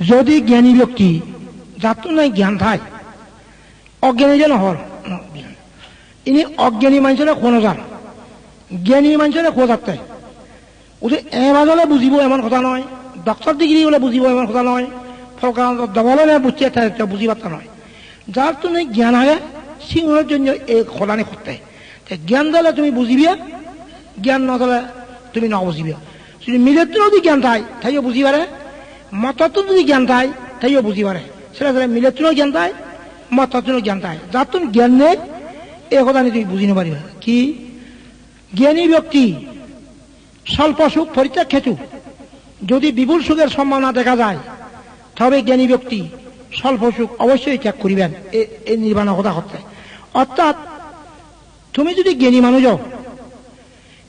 যদি জ্ঞানী ব্যক্তি যার তো নাই, জ্ঞান থাই অজ্ঞানী যেন হর ইনি অজ্ঞানী মানুষের কোনো যান জ্ঞানী মানুষের খোঁজাতে ওদের এমাজলে বুঝিব এমন কথা নয় ডক্টর ডিগ্রি হলে বুঝিব এমন কথা নয় ফলকান্ত দবলে বুঝছে বুঝি পারতা নয় যার তুমি জ্ঞান আগে সিংহের জন্য এই খোলানি করতে জ্ঞান দিলে তুমি বুঝিবিয়া জ্ঞান নদলে তুমি ন যদি মিলের যদি জ্ঞান থাই তাইও বুঝি পারে যদি জ্ঞান থাই তাইও বুঝি পারে। সেটা সেটা মিলের জ্ঞান থাই মতত্ব জ্ঞান থাই যার তুমি জ্ঞান নেই এই কথা নিয়ে তুমি বুঝি পারিবা কি? জ্ঞানী ব্যক্তি স্বল্প সুখ পরিত্যাগ খেতু যদি বিপুল সুখের সম্ভাবনা দেখা যায়, তবে জ্ঞানী ব্যক্তি স্বল্প সুখ অবশ্যই ত্যাগ করিবেন। এই নির্বাণ কথা করতে অর্থাৎ, তুমি যদি জ্ঞানী মানুষ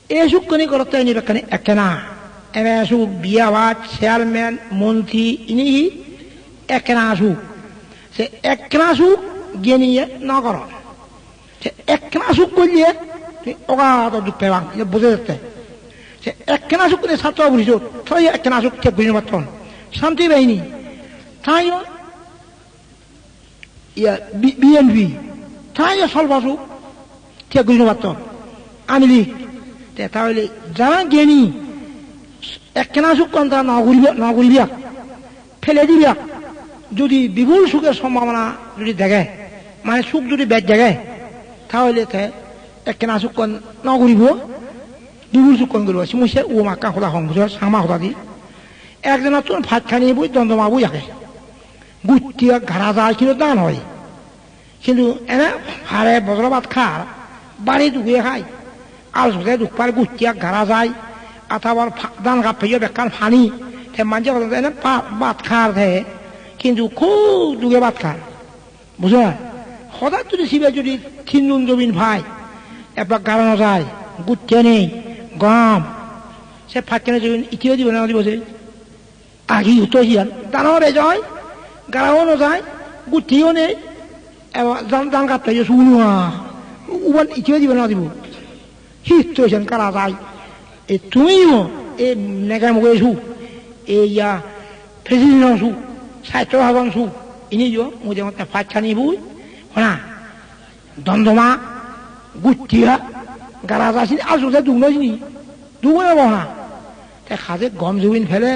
এই সুখ কোনি করতে নিবেখানে একে না। এমে সুখ বিয়াবাদ, চেয়ারম্যান, মন্ত্রী ইনি একনা সুখ সে একনা সুখ জ্ঞানী নকর একনা সুখ করলে অগাধ দুঃখ পেবাং বুঝে যাচ্ছে সে একখানা সুখ করে ছাত্র বুঝিত তাই একখানা সুখ ঠিক বুঝতে পারতন শান্তি বাহিনী তাই ইয়া বিএনপি, তাই স্বল্প সুখ ঠিক পারতন আমি লিখ তাহলে যারা জ্ঞানী একখানা সুখ কোন তারা নগরিবিয়া ফেলে দিবিয়া যদি বিপুল সুখের সম্ভাবনা যদি দেখে মানে সুখ যদি বেদ দেখে, তাহলে একখানা সুখ কন নগরিব বিপুল সুখ করব। সিমুসে ও মাকা খোলা হং সামা খোলা দি। একজনের তো ভাত খানি বই দন্দমা বই থাকে গুটিয়া ঘাড়া যায় কিন্তু দান হয়। কিন্তু এনে হারে বজর ভাত খার বাড়ি দুগে খায়। সুখে দুখ পারে গুটিয়া ঘাড়া যায়। আথাবার দান কাপ ফেয়ে বেকার ফানি। তে মাঝে কথা এনে ভাত খার থে কিন্তু খুব দুগে ভাত খার। বুঝো সদায় যদি শিবে যদি থিনুন জমিন ভাই এবার গাড়ানো যায় গুটিয়া নেই গম। সে ফাঁকখানে যাবেন ইতিও দিবে না দিব যে আগে উত্তর হিয়ান দানরে যায়, গাড়াও যায়, গুটিও নেই এবার দান কাটতে শুনুয়া, উবান ইতিও দিবে না দিব। হিত কারা যায়। et tuyo e nega mo gesu e ya presidente su sa to ha su ini yo mo jamo ta facha ni bu ona dondoma gutia garaza sin azu de dugno ni dugno mo ha te khaze gom zuin phele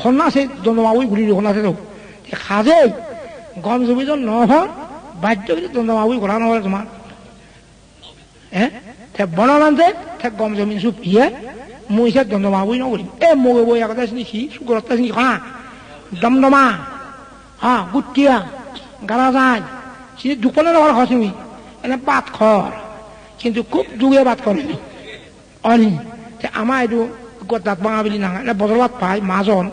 khona se dondoma ui guli khona se do te khaze gom zuin jo no ha bajjo ni dondoma ui khona no ha tuma eh te bonolante te gom zuin su pie মুই সে দন্দমাবুই নগরি এ মোগে বই আগতে C সুগরতা সিনি খা দমদমা হা গুটিয়া গারা যায় সিনি দুপনে নহর খসিমি এনে পাত খর কিন্তু খুব দুগে বাদ করে অনি আমাৰ এইটো দাঁত ভাঙা বুলি নাঙা এনে বজলত পাই মাজন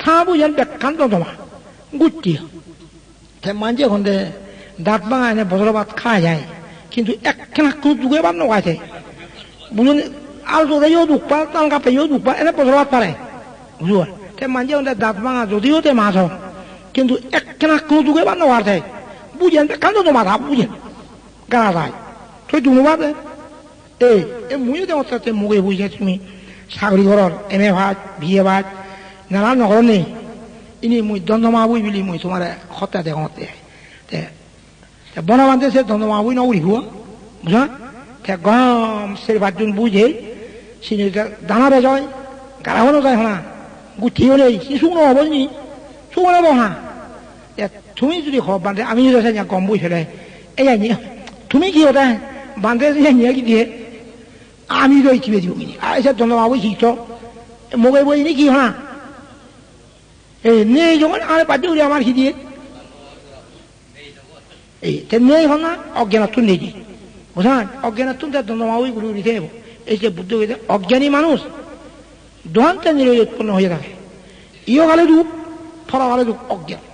থাবোৰ যেন বেকান দমা গুটি মাঞ্জে খন্দে দাঁত ভাঙা এনে বজলত খাই যায় কিন্তু একখানা কোনো যুগে বাদ নগাইছে বুঝুন আল যদিও দুখ পা তাল কাপেও দুখ পা এনে বজলত পাৰে বুঝুৱা তে মাঞ্জে খন্দে দাঁত ভাঙা যদিও তে মাছ কিন্তু একখানা কোনো যুগে বাদ নগাইছে বুঝেন বেকান দমা থা বুঝেন গাড়া যায় থৈ দুনুবাদ এ এ মুয়ে দেওয়া তাতে মুগে বুঝে তুমি চাকরি ঘৰৰ এম এ ভাত বি এ ভাত নানা নগৰ নেই ইনি মুই দণ্ডমা বুই বুলি মুই তোমাৰ সত্তা দেওঁতে তে বনাবান্তে সে দণ্ডমা বুই নগরিব বুঝা তে গম সে ভাতজন বুঝে সিনি দানা বেজয় গাড়াবনো যায় হনা গুঠিও নেই সি শুকনো হব নি শুকনো হব হা তুমি যদি হব বান্ধে আমি যদি গম বুঝ ফেলে এই তুমি কি ওটা বান্ধে নিয়ে কি দিয়ে আমি তো ইচ্ছি বেজি বগিনি আর এসে জন্য বাবু শিখছ মোগে বই নি কি হ্যাঁ এই নেই যখন আর পাটি উড়ে আমার দিয়ে এই তে নেই হন না অজ্ঞানাত্ম নেই বুঝলেন অজ্ঞানাত্ম তার দ্বন্দ্বমাবুই গুরু উঠে এই যে বুদ্ধ অজ্ঞানী মানুষ দোহান্তে নিরয় উৎপন্ন হয়ে থাকে। কালে দুঃখ ফলা কালে দুঃখ অজ্ঞান।